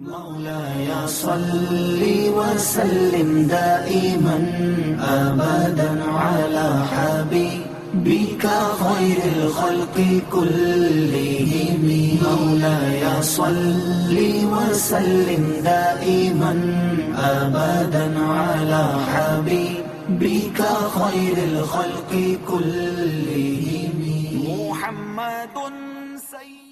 مولاي صل وسلم دائما ابدا على حبيبك خير الخلق كلهم. مولاي صل وسلم دائما ابدا على حبيبك خير الخلق كلهم. محمد سيد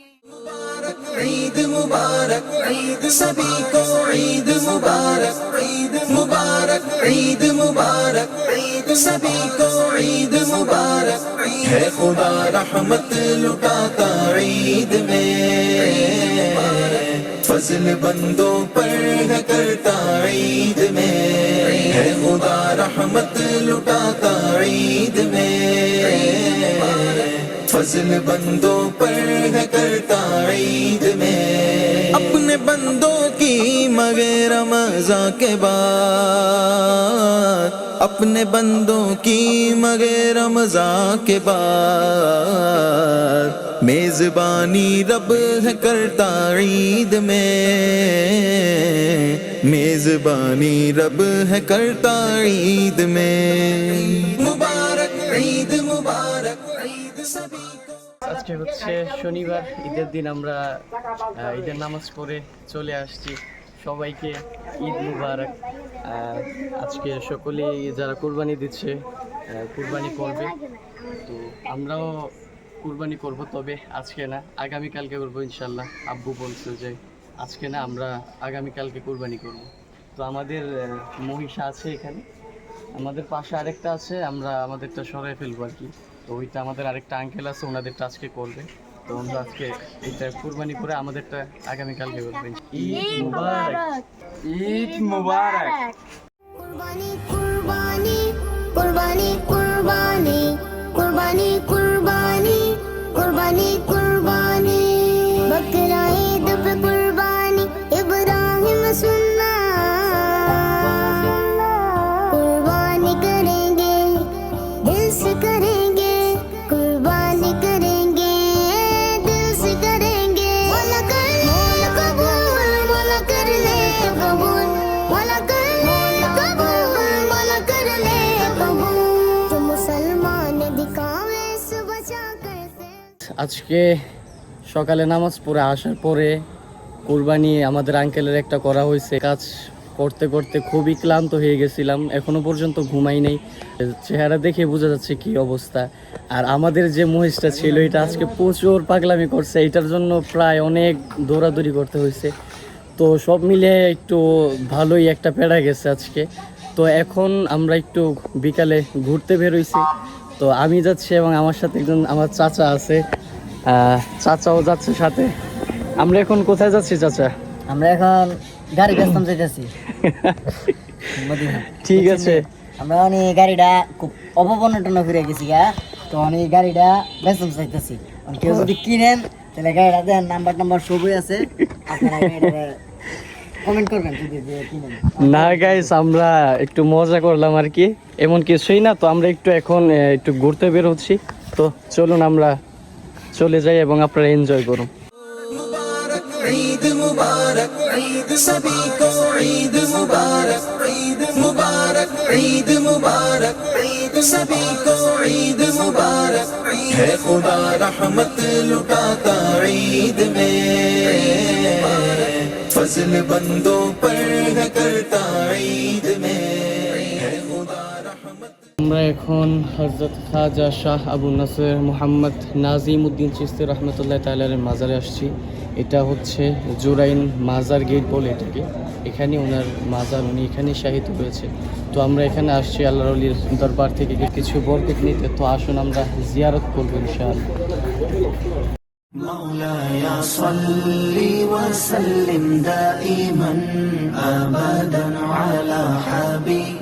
عید مبارک، عید سبھی کو عید مبارک عید مبارک عید مبارک، عید سبھی کو عید مبارک ہے خدا رحمت لٹاتا عید میں۔ فضل بندوں پر کرتا عید میں۔ ہے خدا رحمت لٹاتا عید میں۔ فضل بندوں پر ہے کرتا عید میں۔ اپنے بندوں کی مگر مزہ کے بعد۔ اپنے بندوں کی مگر مزہ کے بعد۔ میزبانی رب ہے کرتا عید میں۔ میزبانی رب ہے کرتا عید میں۔ مبارک عید আজকে হচ্ছে শনিবার, ঈদের দিন আমরা ঈদের নামাজ পড়ে চলে আসছি। সবাইকে ঈদ মুবারক। আজকে সকলেই যারা কুরবানি দিচ্ছে কুরবানি করবে। তো আমরাও কুরবানি করব, তবে আজকে না, আগামীকালকে করব ইনশাল্লাহ। আব্বু বলছে যে আজকে না আমরা আগামীকালকে কুরবানি করব। তো আমাদের মহিষা আছে এখানে। আমাদের পাশে আরেকটা আছে, আমরা আমাদেরটা সরাই ফেলব আর কি। তো ওইটা আমাদের আরেকটা আঙ্কেল আছে ওনাদের আজকে করবে। তো আমরা আজকে এটা কুরবানি করে আমাদেরটা আগামীকালকে করবে। ঈদ মুবারক। ঈদ মুবারক। কুরবানি কুরবানি কুরবানি। আজকে সকালে নামাজ পড়ে আসার পরে কুরবানি আমাদের আঙ্কেলের একটা করা হয়েছে। কাজ করতে করতে খুবই ক্লান্ত হয়ে গেছিলাম। এখনও পর্যন্ত ঘুমাই নেই। চেহারা দেখে বোঝা যাচ্ছে কি অবস্থা। আর আমাদের যে মহিষটা ছিল, এটা আজকে প্রচুর পাগলামি করছে। এটার জন্য প্রায় অনেক দৌড়াদৌড়ি করতে হয়েছে। তো সব মিলে একটু ভালোই একটা পেড়া গেছে আজকে। তো এখন আমরা একটু বিকালে ঘুরতে বেরোইছি তো আমি যাচ্ছি এবং আমার সাথে একজন আমার চাচা আছে। চাচাও যাচ্ছে সাথে। আমরা এখন কোথায় যাচ্ছি চাচা? আমরা এখন গাড়ি ব্যস্তাম চাইতেছি ঠিক আছে। আমরা অনেক গাড়িটা খুব অপবর্ণটন ফিরে গেছি গা তো অনেক গাড়িটা ব্যস্তাম চাইতেছি কেউ যদি কিনেন তাহলে গাড়িটা দেন নাম্বার টাম্বার সবই আছে। আপনারা কমেন্ট করবেন যদি কিনেন। না গাইস আমরা একটু মজা করলাম আর কি। এমন কিছুই না তো আমরা একটু এখন একটু ঘুরতে বের হচ্ছি। তো চলুন আমরা চলে যাই এবং আপনারা এনজয় করুন। عید مبارک عید سبھی کو عید مبارک مبارک عید مبارک عید سبھی کو عید مبارک ہے میں۔ فضل بندوں پر کرتا عید میں۔ আমরা এখন হজরত খাজা শাহ আবু নাসের মোহাম্মদ নাজিম উদ্দিন চিস্তি রহমতুল্লাহ তালের মাজারে আসছি এটা হচ্ছে জোরাইন মাজার গেট বলে এটাকে এখানে ওনার মাজার উনি এখানে শাহিদ হয়েছে তো আমরা এখানে আসছি আল্লাহ আলীর দরবার থেকে কিছু বরকত নিতে তো আসুন আমরা জিয়ারত করবো ইনশাআল্লাহ مولاي صل وسلم دائما ابدا على حبيبك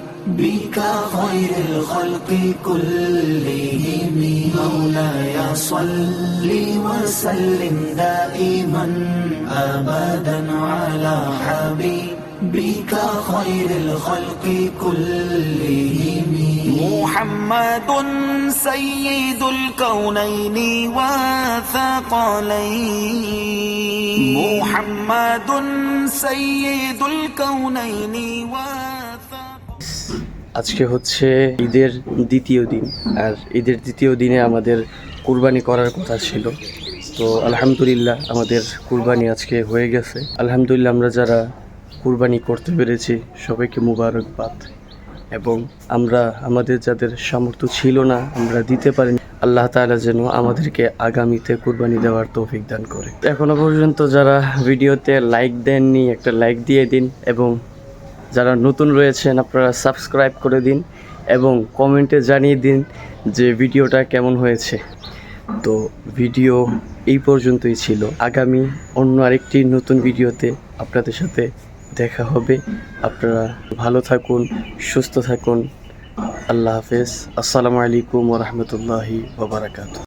خير الخلق كلهم. مولاي صل وسلم دائما ابدا على حبيبك بك خير الخلق كلهم. محمد سيد الكونين وثقلين محمد سيد الكونين وثقلين আজকে হচ্ছে ঈদের দ্বিতীয় দিন। আর ঈদের দ্বিতীয় দিনে আমাদের কুরবানি করার কথা ছিল। তো আলহামদুলিল্লাহ আমাদের কুরবানি আজকে হয়ে গেছে। আলহামদুলিল্লাহ আমরা যারা কুরবানি করতে পেরেছি, সবাইকে মুবারকবাদ। এবং আমরা, আমাদের যাদের সামর্থ্য ছিল না, আমরা দিতে পারিনি। আল্লাহ তালা যেন আমাদেরকে আগামীতে কুরবানি দেওয়ার তৌফিক দান করে। এখনও পর্যন্ত যারা ভিডিওতে লাইক দেননি, একটা লাইক দিয়ে দিন এবং যারা নতুন রয়েছেন, আপনারা সাবস্ক্রাইব করে দিন এবং কমেন্টে জানিয়ে দিন যে ভিডিওটা কেমন হয়েছে। তো ভিডিও এই পর্যন্তই ছিল। আগামী অন্য আরেকটি নতুন ভিডিওতে আপনাদের সাথে দেখা হবে। আপনারা ভালো থাকুন, সুস্থ থাকুন। আল্লাহ হাফেজ। আসসালামু আলাইকুম ওরহমতুল্লাহি ওবরাকাতু